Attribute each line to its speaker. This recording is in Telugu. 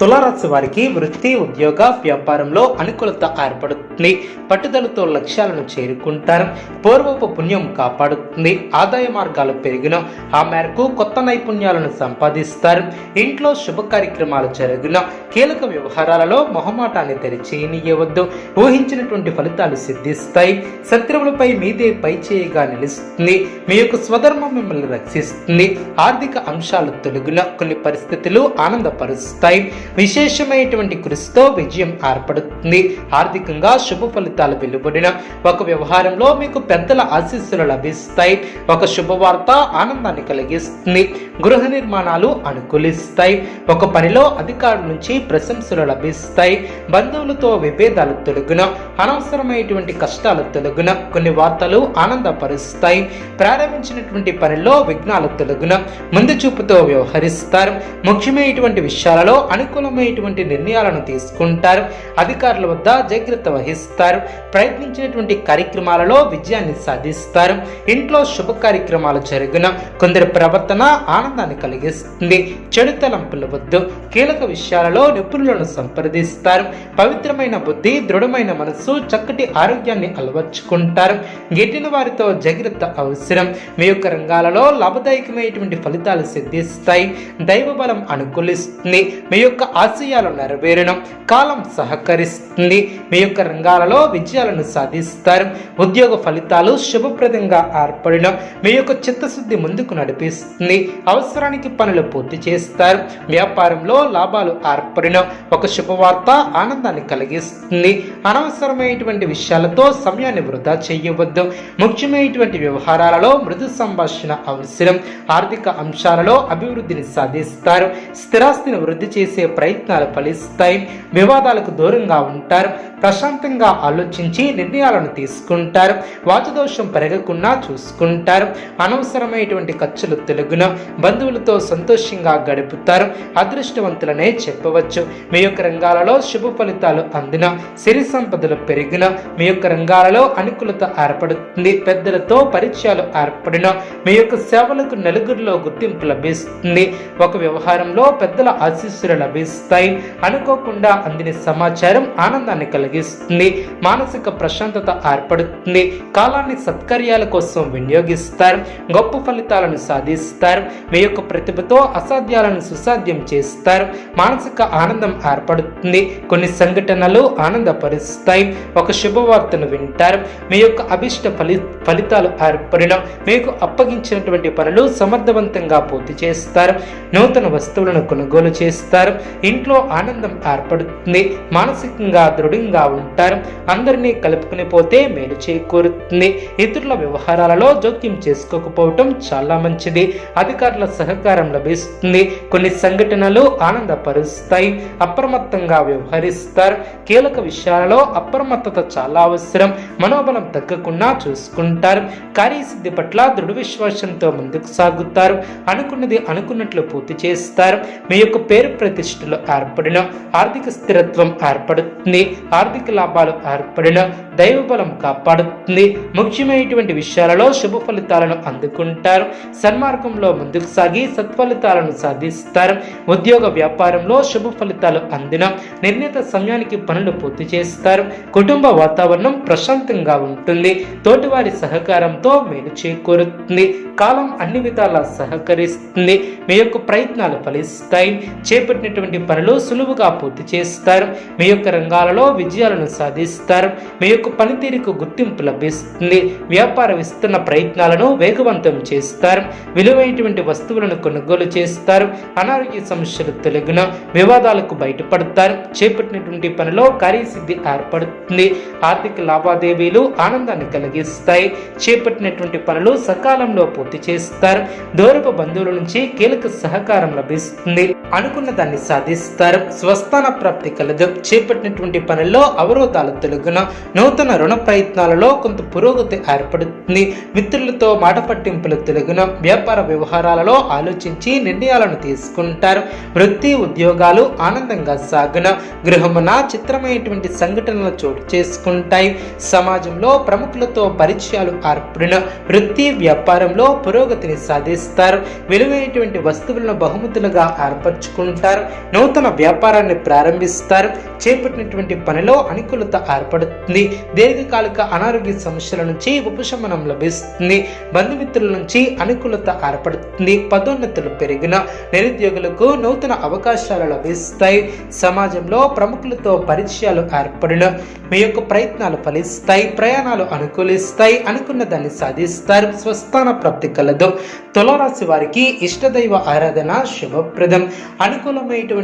Speaker 1: తులారాశి వారికి వృత్తి ఉద్యోగ వ్యాపారంలో అనుకూలత ఏర్పడుతుంది. పట్టుదలతో లక్ష్యాలను చేరుకుంటారు. పూర్వపు పుణ్యం కాపాడుతుంది. ఆదాయ మార్గాలు పెరిగిన. ఆ మేరకు కొత్త నైపుణ్యాలను సంపాదిస్తారు. ఇంట్లో శుభ కార్యక్రమాలు జరిగిన. కీలక వ్యవహారాలలో మొహమాటాన్ని తెరిచేయనియవద్దు. ఊహించినటువంటి ఫలితాలు సిద్ధిస్తాయి. శత్రువులపై మీదే పై చేయగా నిలుస్తుంది. మీ యొక్క స్వధర్మం మిమ్మల్ని రక్షిస్తుంది. ఆర్థిక అంశాలు తొలగిన. కొన్ని పరిస్థితులు ఆనందపరుస్తాయి. విశేషమైనటువంటి కృషితో విజయం ఏర్పడుతుంది. ఆర్థికంగా శుభ ఫలితాలు వెలువడిన ఒక వ్యవహారంలో మీకు పెద్దల ఆశీస్సులు లభిస్తాయి. ఒక శుభవార్త ఆనందాన్ని కలిగిస్తుంది. గృహ నిర్మాణాలు అనుకూలిస్తాయి. ఒక పనిలో అధికారుల నుంచి ప్రశంసలు లభిస్తాయి. బంధువులతో విభేదాలు తొలగున అనవసరమైనటువంటి కష్టాలు తొలగున కొన్ని వార్తలు ఆనందపరుస్తాయి. ప్రారంభించినటువంటి పనిలో విఘ్నాలు తొలగున ముందు చూపుతో వ్యవహరిస్తారు. ముఖ్యమైనటువంటి విషయాలలో అనుకూలమైనటువంటి నిర్ణయాలను తీసుకుంటారు. అధికారుల వద్ద జాగ్రత్త వహిస్తారు. ప్రయత్నించినటువంటి కార్యక్రమాలలో విజయాన్ని సాధిస్తారు. ఇంట్లో శుభ కార్యక్రమాలు జరిగిన. కొందరి ప్రవర్తన ఆనందాన్ని కలిగిస్తుంది. చెడు తలంపుల వద్దు. కీలక విషయాలలో నిపుణులను సంప్రదిస్తారు. పవిత్రమైన బుద్ధి దృఢమైన మనస్సు చక్కటి ఆరోగ్యాన్ని అలవర్చుకుంటారు. గెట్టిన వారితో జాగ్రత్త అవసరం. మీ యొక్క రంగాలలో లాభదాయకమైనటువంటి ఫలితాలు సిద్ధిస్తాయి. దైవ బలం అనుకూలిస్తుంది. మీ యొక్క ఆశయాలు నెరవేరడం కాలం సహకరిస్తుంది. మీ యొక్క రంగాలలో విజయాలను సాధిస్తారు. ఉద్యోగ ఫలితాలు శుభప్రదంగా ఏర్పడడం మీ యొక్క చిత్తశుద్ధి ముందుకు నడిపిస్తుంది. అవసరానికి పనులు పూర్తి చేస్తారు. వ్యాపారంలో లాభాలు ఏర్పడడం ఒక శుభవార్త ఆనందాన్ని కలిగిస్తుంది. అనవసరమైనటువంటి విషయాలతో సమయాన్ని వృధా చేయవద్దు. ముఖ్యమైనటువంటి వ్యవహారాలలో మృదు సంభాషణ అవసరం. ఆర్థిక అంశాలలో అభివృద్ధిని సాధిస్తారు. స్థిరాస్తిని వృద్ధి చేసే ప్రయత్నాలు ఫలిస్తాయి. వివాదాలకు దూరంగా ఉంటారు. ప్రశాంతంగా ఆలోచించి నిర్ణయాలను తీసుకుంటారు. వాచదోషం పెరగకుండా చూసుకుంటారు. అనవసరమైనటువంటి ఖర్చులు తెలుగున బంధువులతో సంతోషంగా గడుపుతారు. అదృష్టవంతులనే చెప్పవచ్చు. మీ యొక్క రంగాలలో శుభ ఫలితాలు అందిన సిరి సంపదలు పెరిగిన మీ యొక్క రంగాలలో అనుకూలత ఏర్పడుతుంది. పెద్దలతో పరిచయాలు ఏర్పడిన మీ యొక్క సేవలకు నలుగురిలో గుర్తింపు లభిస్తుంది. ఒక వ్యవహారంలో పెద్దల ఆశీస్సులు లభిస్తాయి అనుకోకుండా అందిన సమాచారం ఆనందాన్ని కలిగిస్తుంది. మానసిక ప్రశాంతత ఏర్పడుతుంది. కాలాన్ని సత్కార్యాల కోసం వినియోగిస్తారు. గొప్ప ఫలితాలను సాధిస్తారు. మీ యొక్క ప్రతిభతో అసాధ్యాలను సుసాధ్యం చేస్తారు. మానసిక ఆనందం ఏర్పడుతుంది. కొన్ని సంఘటనలు ఆనందపరుస్తాయి. ఒక శుభవార్తను వింటారు. మీ యొక్క అభిష్ట ఫలి ఫలితాలు ఏర్పడడం మీకు అప్పగించినటువంటి పనులు సమర్థవంతంగా పూర్తి చేస్తారు. నూతన వస్తువులను కొనుగోలు చేస్తారు. ఇంట్లో ఆనందం ఏర్పడుతుంది. మానసికంగా దృఢంగా ఉంటారు. అందరినీ కలుపుకుని పోతే మేలు చేకూరుతుంది. ఇతరుల వ్యవహారాలలో జోక్యం చేసుకోకపోవటం చాలా మంచిది. అధికారుల సహకారం లభిస్తుంది. కొన్ని సంఘటనలు ఆనందపరుస్తాయి. అప్రమత్తంగా వ్యవహరిస్తారు. కీలక విషయాలలో అప్రమత్తత చాలా అవసరం. మనోబలం తగ్గకుండా చూసుకుంటారు. కార్యసిద్ధి పట్ల దృఢ విశ్వాసంతో ముందుకు సాగుతారు. అనుకున్నది అనుకున్నట్లు పూర్తి చేస్తారు. మీ యొక్క పేరు ప్రతిష్ట ప్రతిష్టలు ఏర్పడిన ఆర్థిక స్థిరత్వం ఏర్పడుతుంది ఆర్థిక లాభాలు ఏర్పడిన దైవ బలం కాపాడుతుంది. ముఖ్యమైనటువంటి విషయాలలో శుభ ఫలితాలను అందుకుంటారు. సన్మార్గంలో ముందుకు సాగి సత్ఫలితాలను సాధిస్తారు. ఉద్యోగ వ్యాపారంలో శుభ ఫలితాలు అందిన నిర్ణీత సమయానికి పనులు పూర్తి చేస్తారు. కుటుంబ వాతావరణం ప్రశాంతంగా ఉంటుంది. తోటివారి సహకారంతో మేలు చేకూరుతుంది. కాలం అన్ని విధాలా సహకరిస్తుంది. మీ యొక్క ప్రయత్నాలు ఫలిస్తాయి. చేపట్టినటువంటి పనులు సులువుగా పూర్తి చేస్తారు. మీ యొక్క రంగాలలో విజయాలను సాధిస్తారు. మీ యొక్క పనితీరుకు గుర్తింపు లభిస్తుంది. వ్యాపార విస్తరణ ప్రయత్నాలను వేగవంతం చేస్తారు. విలువైనటువంటి వస్తువులను కొనుగోలు చేస్తారు. అనారోగ్య సమస్యలు తొలగిన వివాదాలకు బయటపడతారు. చేపట్టినటువంటి పనిలో కార్యసిద్ధి ఏర్పడుతుంది. ఆర్థిక లావాదేవీలు ఆనందాన్ని కలిగిస్తాయి. చేపట్టినటువంటి పనులు సకాలంలో పూర్తి చేస్తారు. దూరపు బంధువుల నుంచి కీలక సహకారం లభిస్తుంది. అనుకున్న దాన్ని సాధిస్తారు. స్వస్థాన ప్రాప్తి కలదు. చేపట్టినటువంటి పనుల్లో అవరోధాలు తొలగున. నూతన రుణ ప్రయత్నాలలో కొంత పురోగతి ఏర్పడుతుంది. మిత్రులతో మాట పట్టింపులు తొలగున. వ్యాపార వ్యవహారాలలో ఆలోచించి నిర్ణయాలను తీసుకుంటారు. వృత్తి ఉద్యోగాలు ఆనందంగా సాగున. గృహమున చిత్రమైనటువంటి సంఘటనలు చోటు చేసుకుంటాయి. సమాజంలో ప్రముఖులతో పరిచయాలు ఏర్పడిన. వృత్తి వ్యాపారంలో పురోగతిని సాధిస్తారు. విలువైనటువంటి వస్తువులను బహుమతులుగా ఏర్పరచుకుంటారు. నూతన వ్యాపారాన్ని ప్రారంభిస్తారు. చేపట్టినటువంటి పనిలో అనుకూలత ఏర్పడుతుంది. దీర్ఘకాలిక అనారోగ్య సమస్యల నుంచి ఉపశమనం లభిస్తుంది. బంధుమిత్రుల నుంచి అనుకూలత ఏర్పడుతుంది. పదోన్నతులు పెరిగిన నిరుద్యోగులకు నూతన అవకాశాలు లభిస్తాయి. సమాజంలో ప్రముఖులతో పరిచయాలు ఏర్పడిన మీ యొక్క ప్రయత్నాలు ఫలిస్తాయి. ప్రయాణాలు అనుకూలిస్తాయి. అనుకున్న దాన్ని సాధిస్తారు. స్వస్థాన ప్రాప్తి కలదు. తులరాశి వారికి ఇష్టదైవ ఆరాధన శుభప్రదం. అనుకూలమైనటువంటి